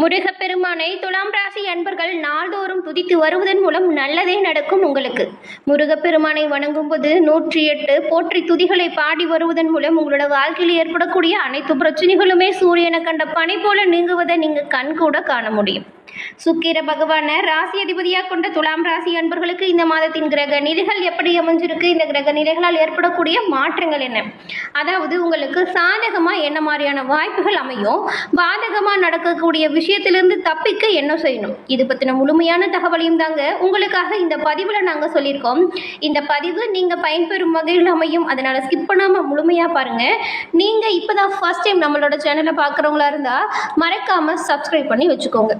முருகப்பெருமானை துலாம் ராசி அன்பர்கள் நாள்தோறும் துதித்து வருவதன் மூலம் நல்லதே நடக்கும் உங்களுக்கு. முருகப்பெருமானை வணங்கும்போது நூற்றி எட்டு போற்றி துதிகளை பாடி வருவதன் மூலம் உங்களோட வாழ்க்கையில் ஏற்படக்கூடிய அனைத்து பிரச்சனைகளுமே சூரியனை கண்ட பனி போல நீங்குவதை நீங்கள் கண் கூட காண முடியும். சுக்கிர பகவானை ராசி அதிபதியாக கொண்ட துலாம் ராசி அன்பர்களுக்கு இந்த மாதத்தின் கிரக நிலைகள் எப்படி அமைஞ்சிருக்கு? இந்த கிரக நிலைகளால் ஏற்படக்கூடிய மாற்றங்கள் என்ன? அதாவது உங்களுக்கு சாதகமாக என்ன மாதிரியான வாய்ப்புகள் அமையும்? பாதகமாக நடக்கக்கூடிய விஷயத்திலிருந்து தப்பிக்க என்ன செய்யணும்? இது பற்றின முழுமையான தகவலையும் தாங்க உங்களுக்காக இந்த பதிவில் நாங்கள் சொல்லியிருக்கோம். இந்த பதிவு நீங்கள் பயன்பெறும் வகையில் அமையும். அதனால் ஸ்கிப் பண்ணாமல் முழுமையாக பாருங்கள் நீங்கள் இப்போ தான் ஃபர்ஸ்ட் டைம் நம்மளோட சேனலை பார்க்குறவங்களா இருந்தால் மறக்காமல் சப்ஸ்கிரைப் பண்ணி வச்சுக்கோங்க.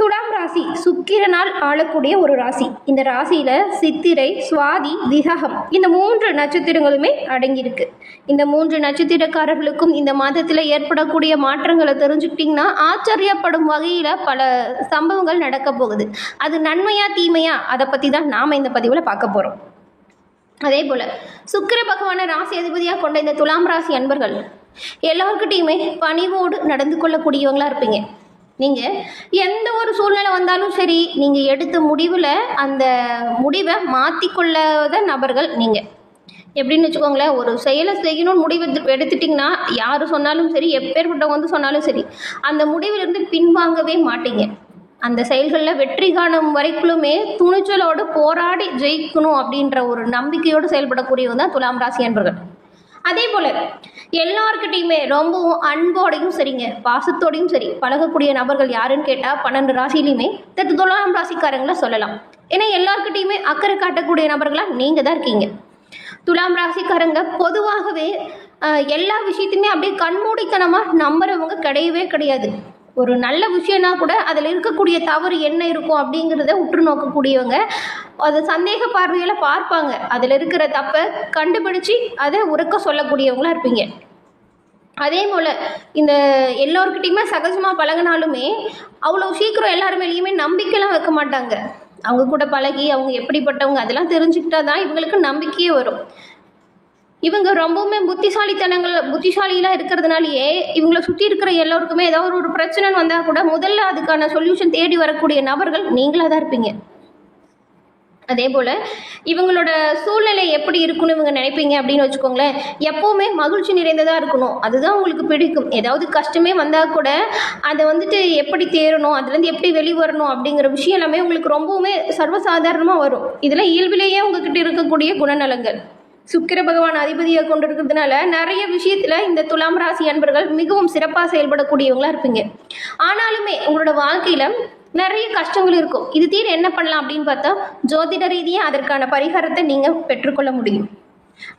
துலாம் ராசி சுக்கிரனால் ஆளக்கூடிய ஒரு ராசி. இந்த ராசியில சித்திரை சுவாதி விசாகம் இந்த மூன்று நட்சத்திரங்களுமே அடங்கியிருக்கு. இந்த மூன்று நட்சத்திரக்காரர்களுக்கும் இந்த மாதத்தில் ஏற்படக்கூடிய மாற்றங்களை தெரிஞ்சுக்கிட்டிங்கன்னா ஆச்சரியப்படும் வகையில் பல சம்பவங்கள் நடக்க போகுது. அது நன்மையா தீமையா? அதை பற்றி தான் நாம் இந்த பதிவில் பார்க்க போகிறோம் அதே போல் சுக்கிர பகவானை ராசி அதிபதியாக கொண்ட இந்த துலாம் ராசி அன்பர்கள் எல்லாருக்கிட்டையுமே பணிவோடு நடந்து கொள்ளக்கூடியவங்களா இருப்பீங்க. நீங்கள் எந்த ஒரு சூழ்நிலை வந்தாலும் சரி நீங்கள் எடுத்த முடிவில் அந்த முடிவை மாற்றிக்கொள்ளாத நபர்கள் நீங்கள் எப்படின்னு வச்சுக்கோங்களேன் ஒரு செயலை செய்யணும்னு முடிவு எடுத்துட்டிங்கன்னா யார் சொன்னாலும் சரி எப்பேற்பட்டவங்க வந்து சொன்னாலும் சரி அந்த முடிவிலிருந்து பின்வாங்கவே மாட்டீங்க. அந்த செயல்களில் வெற்றி காணும் வரைக்குமே துணிச்சலோடு போராடி ஜெயிக்கணும் அப்படின்ற ஒரு நம்பிக்கையோடு செயல்படக்கூடியவங்க தான் துலாம் ராசி என்பர்கள் அதே போல் எல்லாருக்கிட்டையுமே ரொம்பவும் அன்போடையும் சரிங்க பாசத்தோடையும் சரி. பழகக்கூடிய நபர்கள் யாருன்னு கேட்டால் பன்னெண்டு ராசிலையுமே தத்து துலாம் ராசிக்காரங்கள சொல்லலாம். ஏன்னா எல்லாருக்கிட்டையுமே அக்கறை காட்டக்கூடிய நபர்களாக நீங்கள் தான் இருக்கீங்க. துலாம் ராசிக்காரங்க பொதுவாகவே எல்லா விஷயத்தையுமே அப்படியே கண்மூடித்தனமாக நம்புறவங்க கிடையவே கிடையாது. ஒரு நல்ல விஷயம்னா கூட அதில் இருக்கக்கூடிய தவறு என்ன இருக்கும் அப்படிங்கிறத உற்று நோக்கக்கூடியவங்க அதை சந்தேக பார்வையில் பார்ப்பாங்க. அதில் இருக்கிற தப்பை கண்டுபிடிச்சி அதை உறக்க சொல்லக்கூடியவங்களாக இருப்பீங்க. அதே போல் இந்த எல்லோருக்கிட்டையுமே சகஜமாக பழகினாலுமே அவ்வளோ சீக்கிரம் எல்லாருமேலேயுமே நம்பிக்கைலாம் வைக்க மாட்டாங்க. அவங்க கூட பழகி அவங்க எப்படிப்பட்டவங்க அதெல்லாம் தெரிஞ்சுக்கிட்டா தான் இவங்களுக்கு நம்பிக்கையே வரும். இவங்க ரொம்பவுமே புத்திசாலித்தனங்கள் புத்திசாலியெலாம் இருக்கிறதுனாலயே இவங்களை சுற்றி இருக்கிற எல்லோருக்குமே ஏதாவது ஒரு பிரச்சனைன்னு வந்தால் கூட முதல்ல அதுக்கான சொல்யூஷன் தேடி வரக்கூடிய நபர்கள் நீங்களாக தான் இருப்பீங்க. அதே போல் இவங்களோட சூழ்நிலை எப்படி இருக்குன்னு இவங்க நினைப்பீங்க அப்படின்னு வச்சுக்கோங்களேன். எப்போவுமே மகிழ்ச்சி நிறைந்ததாக இருக்கணும். அதுதான் உங்களுக்கு பிடிக்கும். ஏதாவது கஷ்டமே வந்தால் கூட அதை வந்துட்டு எப்படி தேரணும் அதுலேருந்து எப்படி வெளிவரணும் அப்படிங்கிற விஷயம் எல்லாமே உங்களுக்கு ரொம்பவுமே சர்வசாதாரணமாக வரும். இதெல்லாம் இயல்பிலேயே உங்ககிட்ட இருக்கக்கூடிய குணநலங்கள் சுக்கிர பகவான் அதிபதியாக கொண்டு இருக்கிறதுனால நிறைய விஷயத்தில் இந்த துலாம் ராசி அன்பர்கள் மிகவும் சிறப்பாக செயல்படக்கூடியவங்களா இருப்பீங்க. ஆனாலுமே உங்களோட வாழ்க்கையில் நிறைய கஷ்டங்கள் இருக்கும். இது தீர என்ன பண்ணலாம் அப்படின்னு பார்த்தா ஜோதிட ரீதியாக அதற்கான பரிகாரத்தை நீங்கள் பெற்றுக்கொள்ள முடியும்.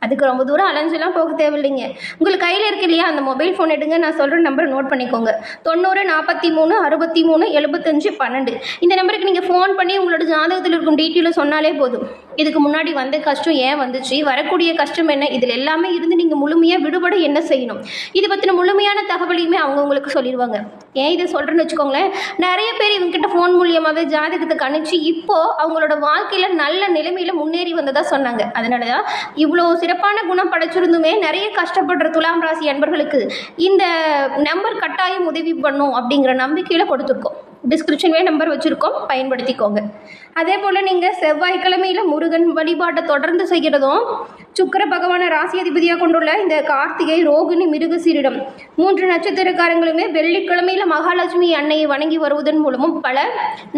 அதுக்கு ரொம்ப தூரம் அலைஞ்செல்லாம் போக தேவையில்லைங்க. உங்களுக்கு கையில் இருக்கு இல்லையா? அந்த மொபைல் ஃபோன் எடுங்க. நான் சொல்கிற நம்பர் நோட் பண்ணிக்கோங்க. தொண்ணூறு நாற்பத்தி மூணு அறுபத்தி மூணு எழுபத்தஞ்சு பன்னெண்டு. இந்த நம்பருக்கு நீங்கள் ஃபோன் பண்ணி உங்களோட ஜாதகத்தில் இருக்கும் டீட்டெயிலும் சொன்னாலே போதும். இதுக்கு முன்னாடி வந்த கஷ்டம் ஏன் வந்துச்சு? வரக்கூடிய கஷ்டம் என்ன? இதில் எல்லாமே இருந்து நீங்கள் முழுமையாக விடுபட என்ன செய்யணும்? இது பற்றின முழுமையான தகவலையுமே அவங்க உங்களுக்கு சொல்லிடுவாங்க ஏன் இதை சொல்கிறேன்னு வச்சுக்கோங்களேன். நிறைய பேர் இவங்ககிட்ட ஃபோன் மூலியமாகவே ஜாதகத்தை கணிச்சு இப்போது அவங்களோட வாழ்க்கையில் நல்ல நிலைமையில் முன்னேறி வந்ததாக சொன்னாங்க. அதனால தான் இவ்வளோ சிறப்பான குணம் படைச்சிருந்துமே நிறைய கஷ்டப்படுற துலாம் ராசி அன்பர்களுக்கு இந்த நம்பர் கட்டாயம் உதவி பண்ணும் அப்படிங்கிற நம்பிக்கையில் கொடுத்துருக்கோம். டிஸ்கிரிப்ஷன்லேயே நம்பர் வச்சுருக்கோம். பயன்படுத்திக்கோங்க. அதே போல் நீங்கள் செவ்வாய்க்கிழமையில் முருகன் வழிபாட்டை தொடர்ந்து செய்கிறதும் சுக்கிர பகவானை ராசி அதிபதியாக கொண்டுள்ள இந்த கார்த்திகை ரோகிணி மிருகசீரிடம் மூன்று நட்சத்திரக்காரங்களுமே வெள்ளிக்கிழமையில் மகாலட்சுமி அன்னையை வணங்கி வருவதன் மூலமும் பல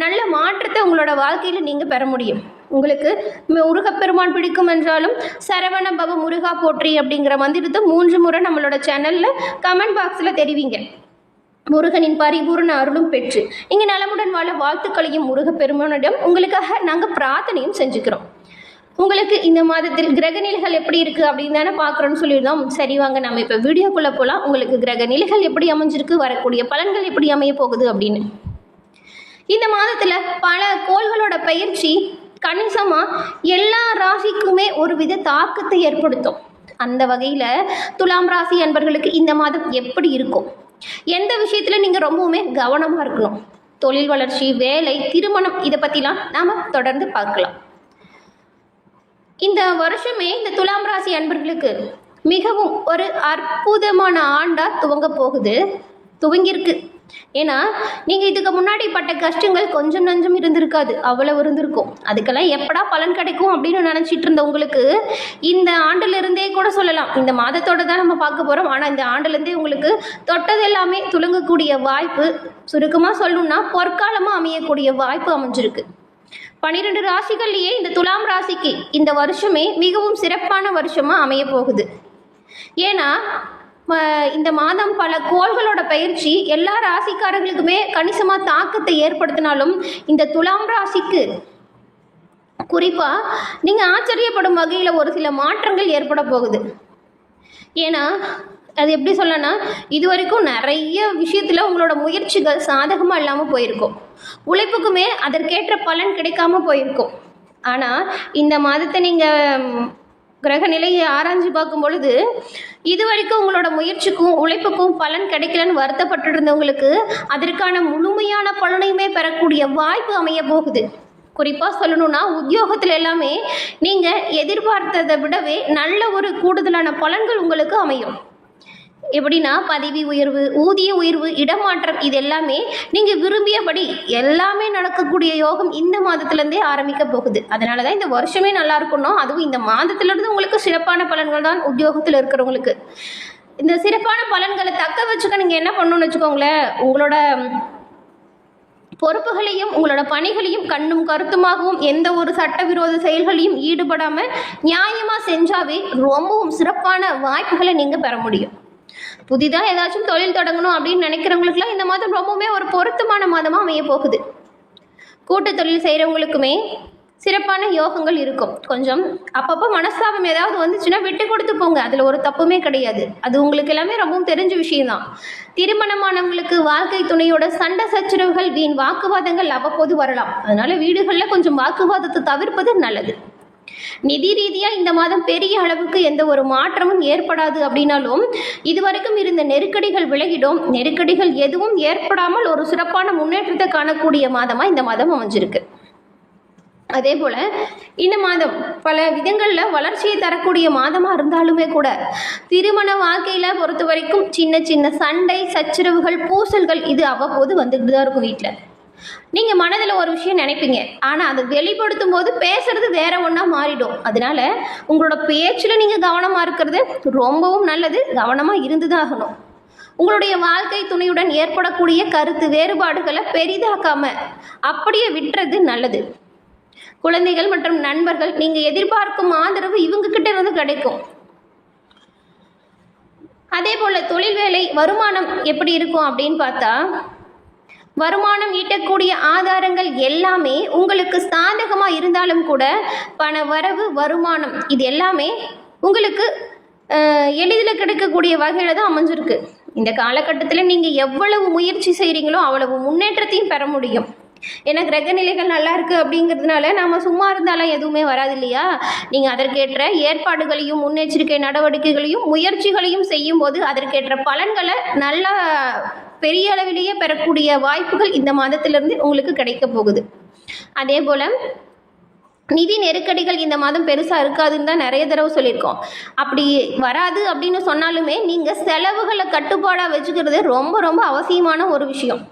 நல்ல மாற்றத்தை உங்களோட வாழ்க்கையில் நீங்கள் பெற முடியும். உங்களுக்கு முருகப்பெருமான் பிடிக்கும் என்றாலும் சரவண பவ முருகா போற்றி அப்படிங்கிற மந்திரத்தை மூன்று முறை நம்மளோட சேனலில் கமெண்ட் பாக்ஸில் தெரிவிங்க. முருகனின் பரிபூர்ண அருளும் பெற்று நீங்கள் நலமுடன் வாழ வாழ்த்துக்களையும் முருகப்பெருமானிடம் உங்களுக்காக நாங்கள் பிரார்த்தனையும் செஞ்சுக்கிறோம். உங்களுக்கு இந்த மாதத்தில் கிரக நிலைகள் எப்படி இருக்குது அப்படின்னு தானே பார்க்குறோன்னு சொல்லியிருந்தோம். சரி வாங்க நம்ம இப்போ வீடியோக்குள்ளே போகலாம் உங்களுக்கு கிரக நிலைகள் எப்படி அமைஞ்சிருக்கு வரக்கூடிய பலன்கள் எப்படி அமைய போகுது அப்படின்னு. இந்த மாதத்தில் பல கோள்களோட பயிற்சி கணிசமாக எல்லா ராசிக்குமே ஒரு வித தாக்கத்தை ஏற்படுத்தும். அந்த வகையில் துலாம் ராசி அன்பர்களுக்கு இந்த மாதம் எப்படி இருக்கும்? எந்த விஷயத்தில் நீங்கள் ரொம்பவுமே கவனமாக இருக்கணும்? தொழில் வளர்ச்சி வேலை திருமணம் இதை பற்றிலாம் நாம் தொடர்ந்து பார்க்கலாம். இந்த வருஷமே இந்த துலாம் ராசி அன்பர்களுக்கு மிகவும் ஒரு அற்புதமான ஆண்டா துவங்க போகுது. துவங்கியிருக்கு. ஏன்னா நீங்கள் இதுக்கு முன்னாடி பட்ட கஷ்டங்கள் கொஞ்சம் நஞ்சம் இருந்திருக்காது அவ்வளவு இருந்திருக்கும். அதுக்கெல்லாம் எப்படா பலன் கிடைக்கும் அப்படின்னு நினச்சிட்டு இருந்த உங்களுக்கு இந்த ஆண்டுலேருந்தே கூட சொல்லலாம். இந்த மாதத்தோட தான் நம்ம பார்க்க போகிறோம் ஆனால் இந்த ஆண்டுலேருந்தே உங்களுக்கு தொட்டது எல்லாமே துளங்கக்கூடிய வாய்ப்பு சுருக்கமாக சொல்லணும்னா பொற்காலமாக அமையக்கூடிய வாய்ப்பு அமைஞ்சிருக்கு. பன்னிரெண்டு ராசிகள்லேயே இந்த துலாம் ராசிக்கு இந்த வருஷமே மிகவும் சிறப்பான வருஷமாக அமைய போகுது. ஏன்னா இந்த மாதம் பல கோள்களோட பயிற்சி எல்லா ராசிக்காரர்களுக்குமே கணிசமாக தாக்கத்தை ஏற்படுத்தினாலும் இந்த துலாம் ராசிக்கு குறிப்பாக நீங்கள் ஆச்சரியப்படும் வகையில் ஒரு சில மாற்றங்கள் ஏற்பட போகுது. ஏன்னா அது எப்படி சொல்லனா இது வரைக்கும் நிறைய விஷயத்தில் உங்களோட முயற்சிகள் சாதகமாக இல்லாமல் போயிருக்கும். உழைப்புக்குமே அதற்கேற்ற பலன் கிடைக்காம போயிருக்கும். ஆனால் இந்த மாதத்தை நீங்கள் கிரக நிலையை ஆராய்ஞ்சு பார்க்கும் பொழுது இது வரைக்கும் உங்களோட முயற்சிக்கும் உழைப்புக்கும் பலன் கிடைக்கலன்னு வருத்தப்பட்டு இருந்தவங்களுக்கு அதற்கான முழுமையான பலனையுமே பெறக்கூடிய வாய்ப்பு அமைய போகுது. குறிப்பாக சொல்லணும்னா உத்தியோகத்தில் எல்லாமே நீங்கள் எதிர்பார்த்ததை விடவே நல்ல ஒரு கூடுதலான பலன்கள் உங்களுக்கு அமையும். எப்படின்னா பதவி உயர்வு ஊதிய உயர்வு இடமாற்றம் இது எல்லாமே நீங்கள் விரும்பியபடி எல்லாமே நடக்கக்கூடிய யோகம் இந்த மாதத்துலேருந்தே ஆரம்பிக்க போகுது. அதனால தான் இந்த வருஷமே நல்லா இருக்கணும் அதுவும் இந்த மாதத்துலேருந்து உங்களுக்கு சிறப்பான பலன்கள் தான் உத்தியோகத்தில் இருக்கிறவங்களுக்கு. இந்த சிறப்பான பலன்களை தக்க வச்சுக்க நீங்கள் என்ன பண்ணணும்னு வச்சுக்கோங்களேன் உங்களோட பொறுப்புகளையும் உங்களோட பணிகளையும் கண்ணும் கருத்துமாகவும் எந்த ஒரு சட்டவிரோத செயல்களையும் ஈடுபடாமல் நியாயமாக செஞ்சாவே ரொம்பவும் சிறப்பான வாய்ப்புகளை நீங்கள் பெற முடியும். புதிதாக ஏதாச்சும் தொழில் தொடங்கணும் அப்படின்னு நினைக்கிறவங்களுக்குலாம் இந்த மாதம் ரொம்பவுமே ஒரு பொருத்தமான மாதமாக அமைய போகுது. கூட்டு தொழில் செய்கிறவங்களுக்குமே சிறப்பான யோகங்கள் இருக்கும். கொஞ்சம் அப்பப்போ மனஸ்தாபம் ஏதாவது வந்துச்சுன்னா விட்டு கொடுத்து போங்க. அதில் ஒரு தப்புமே கிடையாது. அது உங்களுக்கு எல்லாமே ரொம்பவும் தெரிஞ்ச விஷயம்தான். திருமணமானவங்களுக்கு வாழ்க்கை துணையோட சண்டை சச்சரவுகள் வீண் வாக்குவாதங்கள் அவ்வப்போது வரலாம். அதனால வீடுகளில் கொஞ்சம் வாக்குவாதத்தை தவிர்ப்பது நல்லது. நிதி ரீதியாக இந்த மாதம் பெரிய அளவுக்கு எந்த ஒரு மாற்றமும் ஏற்படாது அப்படின்னாலும் இதுவரைக்கும் இருந்த நெருக்கடிகள் விலகிடும். நெருக்கடிகள் எதுவும் ஏற்படாமல் ஒரு சிறப்பான முன்னேற்றத்தை காணக்கூடிய மாதமாக இந்த மாதம் அமைஞ்சிருக்கு. அதே போல் இந்த மாதம் பல விதங்களில் வளர்ச்சியை தரக்கூடிய மாதமாக இருந்தாலுமே கூட திருமண வாழ்க்கையில் பொறுத்த வரைக்கும் சின்ன சின்ன சண்டை சச்சரவுகள் பூசல்கள் இது அவ்வப்போது வந்துட்டு தான் இருக்கும் வீட்டில் நீங்கள் மனதில் ஒரு விஷயம் நினைப்பீங்க. ஆனால் அதை வெளிப்படுத்தும் போது பேசுறது வேற ஒன்றா மாறிடும். அதனால உங்களோட பேச்சில் நீங்கள் கவனமாக இருக்கிறது ரொம்பவும் நல்லது. கவனமாக இருந்து தான் ஆகணும் உங்களுடைய வாழ்க்கை துணையுடன் ஏற்படக்கூடிய கருத்து வேறுபாடுகளை பெரிதாக்காம அப்படியே விட்டுறது நல்லது. குழந்தைகள் மற்றும் நண்பர்கள் நீங்கள் எதிர்பார்க்கும் ஆதரவு இவங்க கிட்ட இருந்து கிடைக்கும். அதே போல் தொழில் வேலை வருமானம் எப்படி இருக்கும் அப்படின்னு பார்த்தா வருமானம் ஈட்டக்கூடிய ஆதாரங்கள் எல்லாமே உங்களுக்கு சாதகமாக இருந்தாலும் கூட பண வரவு வருமானம் இது எல்லாமே உங்களுக்கு எளிதில் கிடைக்கக்கூடிய வகையில் தான் அமைஞ்சிருக்கு. இந்த காலகட்டத்தில் நீங்கள் எவ்வளவு முயற்சி செய்கிறீங்களோ அவ்வளவு முன்னேற்றத்தையும் பெற முடியும். ஏன்னா கிரக நிலைகள் நல்லா இருக்குது அப்படிங்கிறதுனால நம்ம சும்மா இருந்தாலும் எதுவுமே வராது இல்லையா நீங்கள் அதற்கேற்ற ஏற்பாடுகளையும் முன்னெச்சரிக்கை நடவடிக்கைகளையும் முயற்சிகளையும் செய்யும்போது அதற்கேற்ற பலன்களை நல்லா பெரிய அளவிலேயே பெறக்கூடிய வாய்ப்புகள் இந்த மாதத்திலிருந்து உங்களுக்கு கிடைக்க போகுது. அதே போல் நிதி நெருக்கடிகள் இந்த மாதம் பெருசாக இருக்காதுன்னு தான் நிறைய தடவை சொல்லியிருக்கோம். அப்படி வராது அப்படின்னு சொன்னாலுமே நீங்கள் செலவுகளை கட்டுப்பாடாக வச்சுக்கிறது ரொம்ப ரொம்ப அவசியமான ஒரு விஷயம்.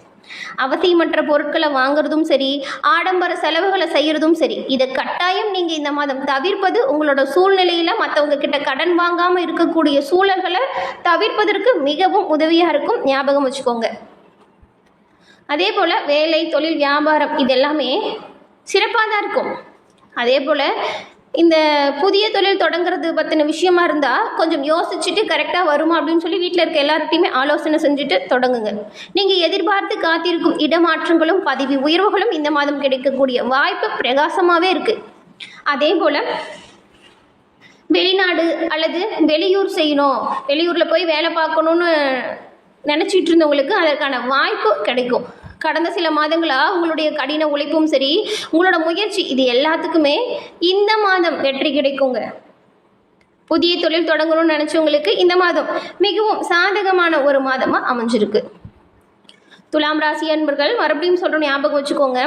அவசியமற்ற பொருட்களை வாங்குறதும் சரி ஆடம்பர செலவுகளை செய்கிறதும் சரி இதை கட்டாயம் நீங்கள் இந்த மாதம் தவிர்ப்பது உங்களோட சூழ்நிலையில் மற்றவங்க கிட்ட கடன் வாங்காமல் இருக்கக்கூடிய சூழல்களை தவிர்ப்பதற்கு மிகவும் உதவியாக இருக்கும். ஞாபகம் வச்சுக்கோங்க. அதே போல் வேலை தொழில் வியாபாரம் இதெல்லாமே சிறப்பாக தான் இருக்கும். அதே போல் இந்த புதிய தொழில் தொடங்குறது பற்றின விஷயமா இருந்தால் கொஞ்சம் யோசிச்சுட்டு கரெக்டாக வருமா அப்படின்னு சொல்லி வீட்டில் இருக்க எல்லார்ட்டையுமே ஆலோசனை செஞ்சுட்டு தொடங்குங்க. நீங்கள் எதிர்பார்த்து காத்திருக்கும் இடமாற்றங்களும் பதவி உயர்வுகளும் இந்த மாதம் கிடைக்கக்கூடிய வாய்ப்பு பிரகாசமாகவே இருக்குது அதே போல் வெளிநாடு அல்லது வெளியூர் செய்யணும் வெளியூரில் போய் வேலை பார்க்கணுன்னு நினச்சிட்டு இருந்தவங்களுக்கு அதற்கான வாய்ப்பு கிடைக்கும். கடந்த சில மாதங்களாக உங்களுடைய கடின உழைப்பும் சரி உங்களோட முயற்சி இது எல்லாத்துக்குமே இந்த மாதம் வெற்றி கிடைக்குங்க. புதிய தொழில் தொடங்கணும்னு நினச்சவங்களுக்கு இந்த மாதம் மிகவும் சாதகமான ஒரு மாதமாக அமைஞ்சிருக்கு. துலாம் ராசி அன்பர்கள் மறுபடியும் சொல்கிறோம் ஞாபகம் வச்சுக்கோங்க.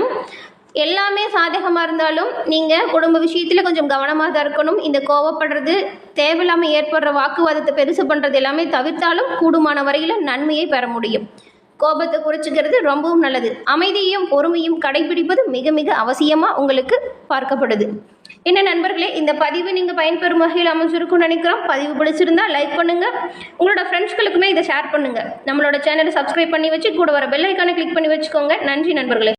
எல்லாமே சாதகமாக இருந்தாலும் நீங்கள் குடும்ப விஷயத்தில் கொஞ்சம் கவனமாக தான் இருக்கணும். இந்த கோவப்படுறது தேவையில்லாமல் ஏற்படுற வாக்குவாதத்தை பெருசு பண்ணுறது எல்லாமே தவிர்த்தாலும் கூடுமான வரையில் நன்மையை பெற முடியும். கோபத்தை குறைச்சிக்கிறது ரொம்பவும் நல்லது. அமைதியையும் பொறுமையும் கடைபிடிப்பது மிக மிக அவசியமாக உங்களுக்கு பார்க்கப்படுது. என்ன நண்பர்களே இந்த பதிவு நீங்கள் பயன்பெறும் வகையில் அமைஞ்சிருக்கும்னு நினைக்கிறோம். பதிவு பிடிச்சிருந்தா லைக் பண்ணுங்கள் உங்களோட ஃப்ரெண்ட்ஸ்களுக்குமே இதை ஷேர் பண்ணுங்கள் நம்மளோட சேனலை சப்ஸ்கிரைப் பண்ணி வச்சு கூட வர பெல் கிளிக் பண்ணி வச்சுக்கோங்க. நன்றி நண்பர்களே.